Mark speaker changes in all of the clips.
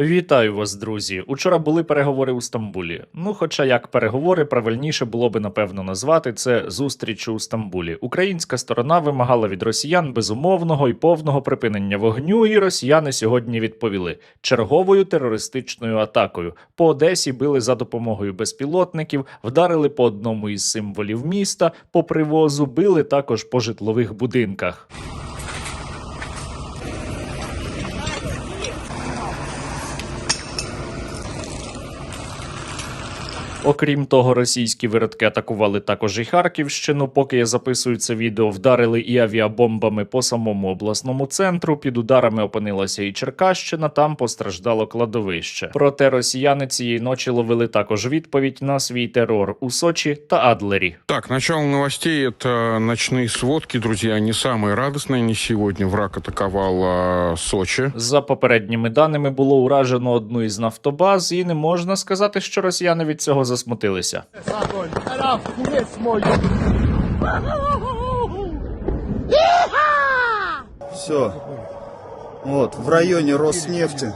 Speaker 1: Вітаю вас, друзі. Учора були переговори у Стамбулі. Ну, хоча як переговори, правильніше було би напевно назвати це зустріч у Стамбулі. Українська сторона вимагала від росіян безумовного і повного припинення вогню, і росіяни сьогодні відповіли черговою терористичною атакою. По Одесі били за допомогою безпілотників, вдарили по одному із символів міста, по привозу били також по житлових будинках. Окрім того, російські виродки атакували також і Харківщину. Поки я записую це відео, вдарили і авіабомбами по самому обласному центру. Під ударами опинилася і Черкащина. Там постраждало кладовище. Проте росіяни цієї ночі ловили також відповідь на свій терор у Сочі та Адлері.
Speaker 2: Так, начало новостей – это ночные сводки, друзья, не самые радостные. Не сегодня враг атаковал а, Сочи.
Speaker 1: За попередніми даними було уражено одну із нафтобаз, і не можна сказати, що росіяни від цього засмутилися.
Speaker 3: Все. от в районе Роснефти.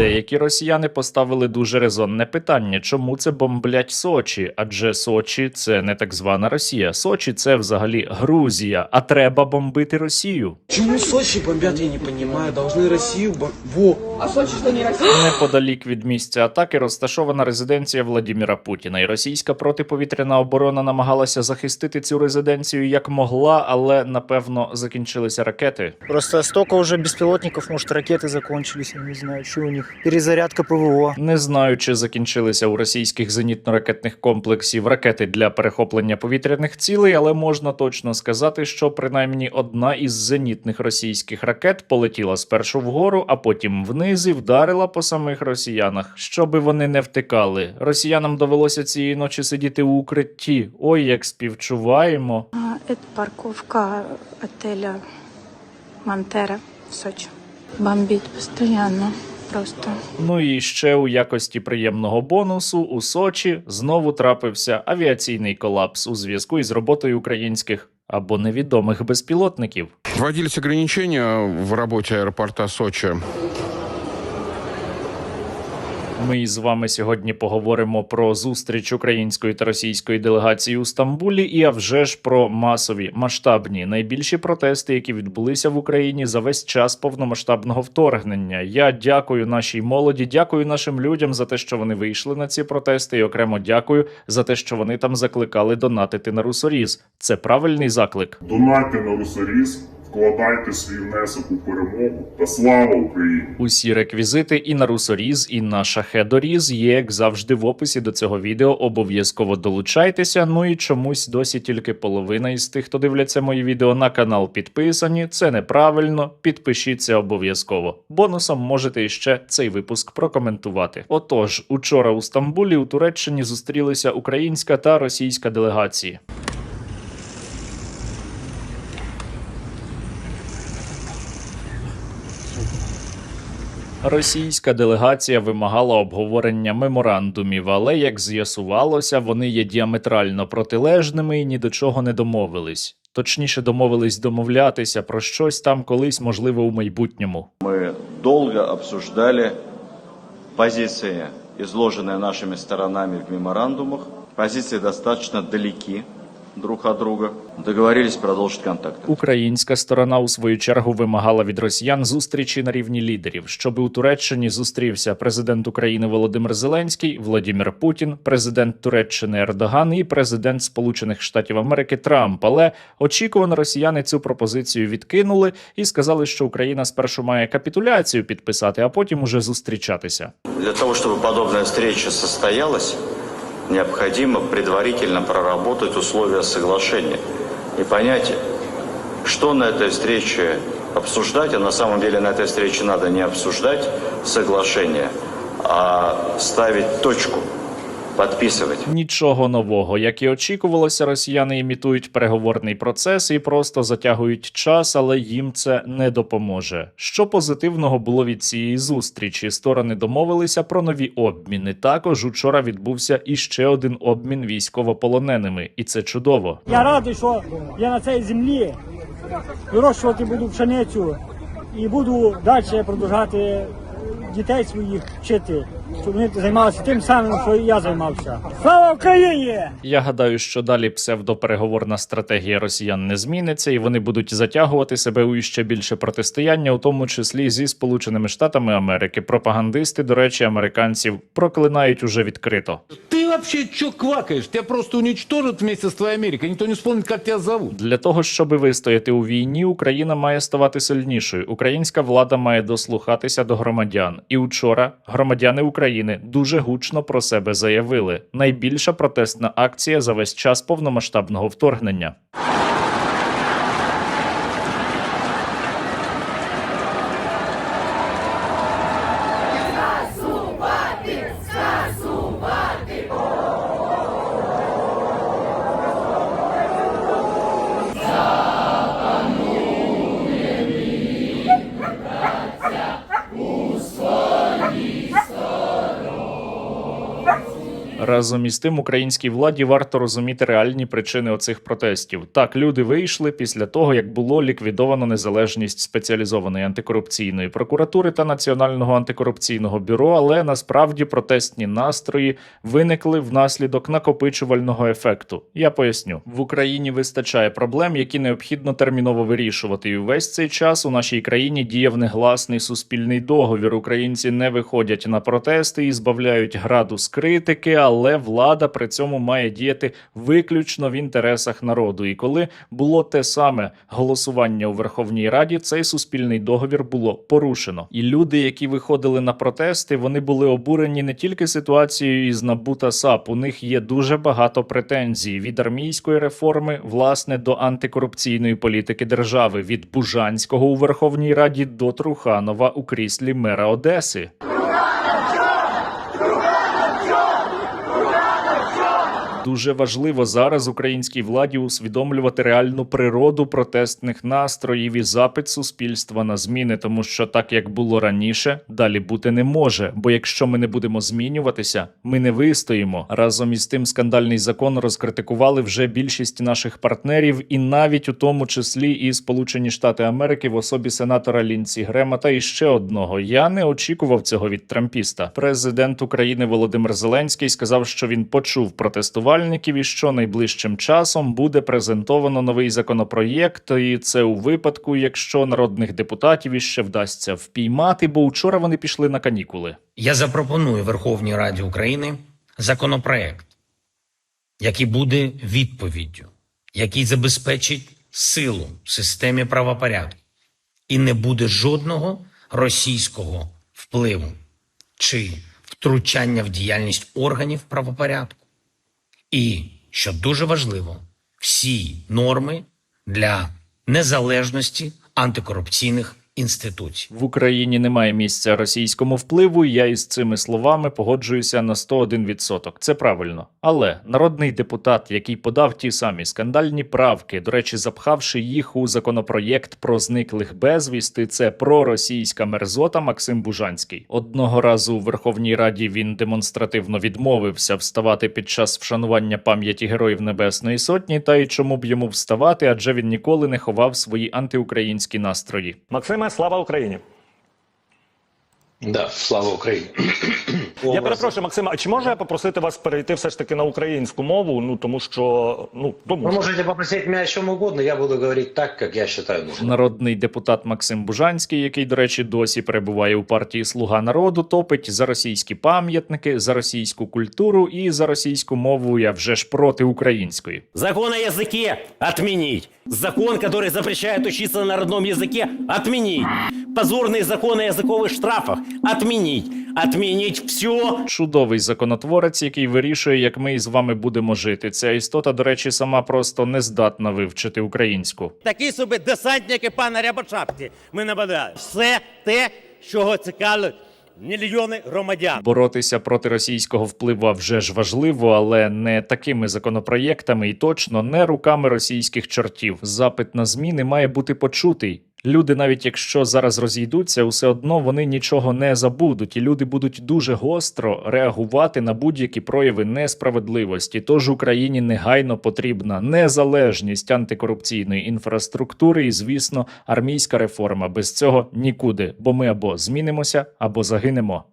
Speaker 1: Деякі росіяни поставили дуже резонне питання, чому це бомблять Сочі? Адже Сочі це не так звана Росія. Сочі це взагалі Грузія, а треба бомбити Росію.
Speaker 4: Почему Сочи бомбят, я не понимаю. Должны Россию бом... Во!
Speaker 1: Неподалік від місця атаки розташована резиденція Владіміра Путіна, і російська протиповітряна оборона намагалася захистити цю резиденцію як могла, але напевно закінчилися ракети.
Speaker 5: Просто столько уже беспилотников, может, ракеты закончились, я не знаю, что у них. Перезарядка ПВО.
Speaker 1: Не знаю, чи закінчилися у російських зенітно-ракетних комплексів ракети для перехоплення повітряних цілей, але можна точно сказати, що принаймні одна із зенітних російських ракет полетіла спершу вгору, а потім вниз і вдарила по самих росіянах, щоби вони не втикали. Росіянам довелося цієї ночі сидіти у укритті. Ой, як співчуваємо.
Speaker 6: Это парковка отеля Монтера в Сочи. Бомбить постоянно. Просто.
Speaker 1: Ну і ще у якості приємного бонусу у Сочі знову трапився авіаційний колапс у зв'язку із роботою українських або невідомих безпілотників.
Speaker 2: Вводились ограничення в роботі аеропорта Сочи.
Speaker 1: Ми з вами сьогодні поговоримо про зустріч української та російської делегації у Стамбулі, і а вже ж про масові масштабні найбільші протести, які відбулися в Україні за весь час повномасштабного вторгнення. Я дякую нашій молоді, дякую нашим людям за те, що вони вийшли на ці протести, і окремо дякую за те, що вони там закликали донатити на русоріз. Це правильний заклик.
Speaker 7: Донайте на Русаріз, вкладайте свій внесок у перемогу та слава Україні!
Speaker 1: Усі реквізити і на русоріз, і на шахедоріз є, як завжди, в описі до цього відео. Обов'язково долучайтеся. Ну і чомусь досі тільки половина із тих, хто дивляться мої відео на канал, підписані. Це неправильно. Підпишіться обов'язково. Бонусом можете іще цей випуск прокоментувати. Отож, учора у Стамбулі у Туреччині зустрілися українська та російська делегації. Російська делегація вимагала обговорення меморандумів, але як з'ясувалося, вони є діаметрально протилежними і ні до чого не домовились. Точніше, домовились домовлятися про щось там колись, можливо, у майбутньому.
Speaker 8: Мы долго обсуждали позиции, изложенные нашими сторонами в меморандумах. Позиции достаточно далеки друг от друга. Договорились продолжить контакты.
Speaker 1: Українська сторона у свою чергу вимагала від росіян зустрічі на рівні лідерів, щоб у Туреччині зустрівся президент України Володимир Зеленський, Владимир Путін, президент Туреччини Ердоган і президент Сполучених Штатів Америки Трамп. Але очікувано росіяни цю пропозицію відкинули і сказали, що Україна спершу має капітуляцію підписати, а потім уже зустрічатися.
Speaker 8: Для того, чтобы подобная встреча состоялась, необходимо предварительно проработать условия соглашения и понять, что на этой встрече обсуждать, а на самом деле на этой встрече надо не обсуждать соглашение, а ставить точку, подписывать.
Speaker 1: Нічого нового, як і очікувалося, росіяни імітують переговорний процес і просто затягують час, але їм це не допоможе. Що позитивного було від цієї зустрічі? Сторони домовилися про нові обміни. Також учора відбувся іще один обмін військовополоненими, і це чудово.
Speaker 9: Я радий, що я на цій землі вирощувати буду пшеницю і буду далі продовжати дітей своїх вчити, щоб вони займалися тим самим, що і я займався. Слава Україні!
Speaker 1: Я гадаю, що далі псевдопереговорна стратегія росіян не зміниться, і вони будуть затягувати себе у іще більше протистояння, у тому числі зі Сполученими Штатами Америки. Пропагандисти, до речі, американців проклинають уже відкрито.
Speaker 10: Ты вообще чё квакаешь? Тебя просто уничтожат вместе с твоей Америкой. Никто не вспомнит, как тебя зовут.
Speaker 1: Для того, щоб вистояти у війні, Україна має ставати сильнішою. Українська влада має дослухатися до громадян. І учора громадяни України дуже гучно про себе заявили. Найбільша протестна акція за весь час повномасштабного вторгнення. Разом із тим, українській владі варто розуміти реальні причини оцих протестів. Так, люди вийшли після того, як було ліквідовано незалежність спеціалізованої антикорупційної прокуратури та Національного антикорупційного бюро, але насправді протестні настрої виникли внаслідок накопичувального ефекту. Я поясню, в Україні вистачає проблем, які необхідно терміново вирішувати. І весь цей час у нашій країні діяв негласний суспільний договір. Українці не виходять на протести і збавляють градус критики, але влада при цьому має діяти виключно в інтересах народу. І коли було те саме голосування у Верховній Раді, цей суспільний договір було порушено. І люди, які виходили на протести, вони були обурені не тільки ситуацією із НАБУ та САП. У них є дуже багато претензій від армійської реформи, власне, до антикорупційної політики держави, від Бужанського у Верховній Раді до Труханова у кріслі мера Одеси. Дуже важливо зараз українській владі усвідомлювати реальну природу протестних настроїв і запит суспільства на зміни, тому що так як було раніше, далі бути не може. Бо якщо ми не будемо змінюватися, ми не вистоїмо. Разом із тим скандальний закон розкритикували вже більшість наших партнерів, і навіть у тому числі і Сполучені Штати Америки в особі сенатора Лінці Грема та іще одного. Я не очікував цього від трампіста. Президент України Володимир Зеленський сказав, що він почув протестувальників і що найближчим часом буде презентовано новий законопроєкт. І це у випадку, якщо народних депутатів іще вдасться впіймати, бо вчора вони пішли на канікули.
Speaker 11: Я запропоную Верховній Раді України законопроект, який буде відповіддю, який забезпечить силу в системі правопорядку і не буде жодного російського впливу чи втручання в діяльність органів правопорядку. І, що дуже важливо, всі норми для незалежності антикорупційних інституцій.
Speaker 1: В Україні немає місця російському впливу. Я із цими словами погоджуюся на 101%. Це правильно. Але народний депутат, який подав ті самі скандальні правки, до речі, запхавши їх у законопроєкт про зниклих безвісти, це проросійська мерзота Максим Бужанський. Одного разу у Верховній Раді він демонстративно відмовився вставати під час вшанування пам'яті героїв Небесної Сотні. Та й чому б йому вставати, адже він ніколи не ховав свої антиукраїнські настрої.
Speaker 12: Максиме, слава Україні!
Speaker 11: Да, слава Україні.
Speaker 12: Я перепрошую, Максима, а чи можу я попросити вас перейти все ж таки на українську мову? Ну тому що ну тому
Speaker 11: Вы
Speaker 12: що.
Speaker 11: можете попросить меня о чем угодно, я буду говорить так, как я считаю нужным.
Speaker 1: Народний депутат Максим Бужанський, який, до речі, досі перебуває у партії Слуга народу, топить за російські пам'ятники, за російську культуру і за російську мову. Я вже ж проти української.
Speaker 13: Закон о языке отменить. Закон, который запрещает учиться на родном языке, отменить. Позорный закон о языковых штрафах отменить. Отменить все.
Speaker 1: Чудовий законотворець, який вирішує, як ми із вами будемо жити. Ця істота, до речі, сама просто не здатна вивчити українську.
Speaker 13: Такі собі десантники пана Рябошапки. Ми набадали. Все те, чого цікавить мільйони громадян.
Speaker 1: Боротися проти російського впливу вже ж важливо, але не такими законопроєктами і точно не руками російських чортів. Запит на зміни має бути почутий. Люди, навіть якщо зараз розійдуться, все одно вони нічого не забудуть, і люди будуть дуже гостро реагувати на будь-які прояви несправедливості. Тож Україні негайно потрібна незалежність антикорупційної інфраструктури і, звісно, армійська реформа. Без цього нікуди, бо ми або змінимося, або загинемо.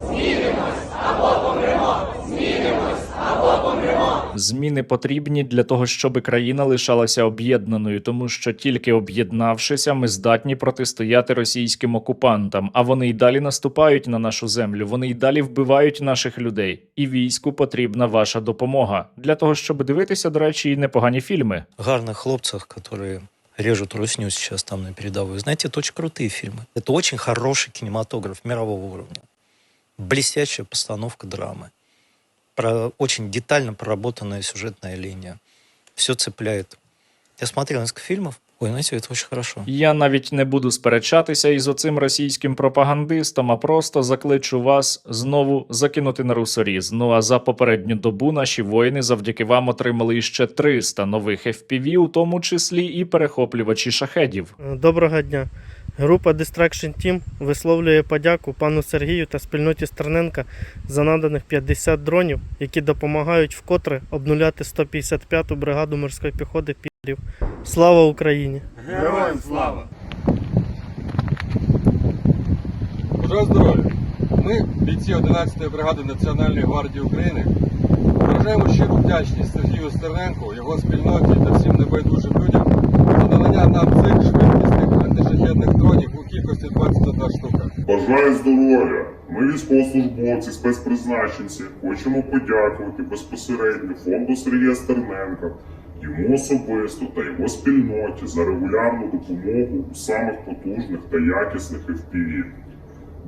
Speaker 1: Зміни потрібні для того, щоб країна лишалася об'єднаною, тому що тільки об'єднавшися, ми здатні протистояти російським окупантам. А вони й далі наступають на нашу землю. Вони й далі вбивають наших людей. І війську потрібна ваша допомога для того, щоб дивитися, до речі, і непогані фільми.
Speaker 5: Гарных хлопцах, которые режут русню сейчас там на передовой. Знаете, это очень крутые фильмы. Это очень хороший кинематограф мирового уровня. Блестящая постановка драмы. Про, очень детально проработанная сюжетная линия. Все цепляет. Я смотрел несколько фильмов. Ой, знаете, это очень хорошо.
Speaker 1: Я навіть не буду сперечатися із оцим російським пропагандистом, а просто закличу вас знову закинути на русоріз. Ну а за попередню добу наші воїни завдяки вам отримали іще 300 нових FPV, у тому числі і перехоплювачі шахедів.
Speaker 9: Доброго дня. Група Distraction Team висловлює подяку пану Сергію та спільноті Стерненка за наданих 50 дронів, які допомагають вкотре обнуляти 155-ту бригаду морської піхоти підрів. Слава Україні!
Speaker 3: Героям слава!
Speaker 2: Бажаю здоров'я! Ми, бійці 11-ї бригади Національної гвардії України, виражаємо щиру вдячність Сергію Стерненку, його спільноті та всім небайдужим людям за надання нам цих швидкісних антишахедних дронів у кількості 21 штука.
Speaker 7: Бажаю здоров'я! Ми військовослужбовці, спецпризначенці, хочемо подякувати безпосередньо фонду Сергія Стерненка, йому особисто та його спільноті за регулярну допомогу у самих потужних та якісних FPV.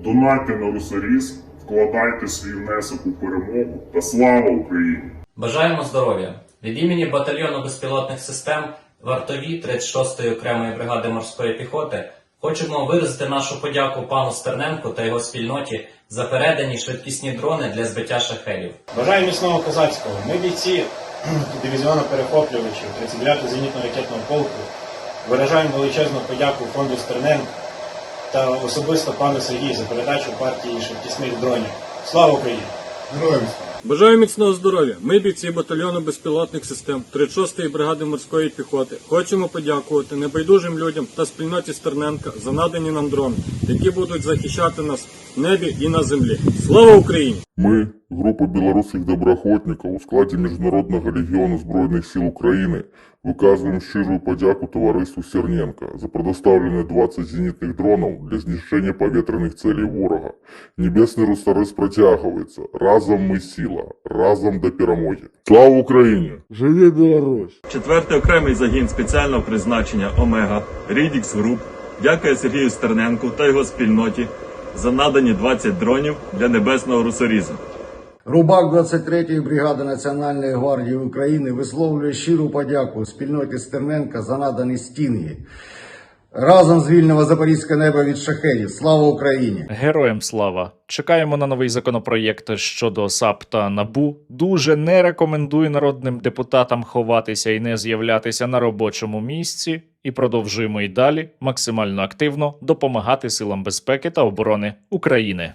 Speaker 7: Донайте на Русаріс, вкладайте свій внесок у перемогу та слава Україні!
Speaker 13: Бажаємо здоров'я! Від імені батальйону безпілотних систем вартові 36-ї окремої бригади морської піхоти хочемо виразити нашу подяку пану Стерненку та його спільноті за передані швидкісні дрони для збиття шахедів.
Speaker 9: Бажаю міцного козацького. Ми бійці дивізіону перехоплювачів 39-го зенітно-ракетного полку. Виражаємо величезну подяку фонду Стерненк та особисто пану Сергію за передачу партії швидкісних дронів. Слава Україні!
Speaker 3: Героям
Speaker 9: Бажаю міцного здоров'я. Ми бійці батальйону безпілотних систем 36-ї бригади морської піхоти. Хочемо подякувати небайдужим людям та спільноті Стерненка за надані нам дрони, які будуть захищати нас в небі і на землі. Слава Україні!
Speaker 7: Ми, група білоруських доброохотників у складі Міжнародного легіону Збройних сил України, виказуємо щиру подяку товариству Серненка за предоставлені 20 зенітних дронів для знищення повітряних цілей ворога. Небесний Русарис протягується. Разом ми сила, разом до перемоги. Слава Україні!
Speaker 3: Живи Білорусь!
Speaker 12: Четвертий окремий загін спеціального призначення Омега Рідікс Груп дякує Сергію Стерненку та його спільноті за надані 20 дронів для небесного русоріза.
Speaker 3: Рубак 23-ї бригади Національної гвардії України висловлює щиру подяку спільноті Стерненка за надані стінги. Разом звільнимо запорізьке небо від шахедів. Слава Україні!
Speaker 1: Героям слава! Чекаємо на новий законопроєкт щодо САП та НАБУ. Дуже не рекомендую народним депутатам ховатися і не з'являтися на робочому місці. І продовжуємо і далі максимально активно допомагати силам безпеки та оборони України.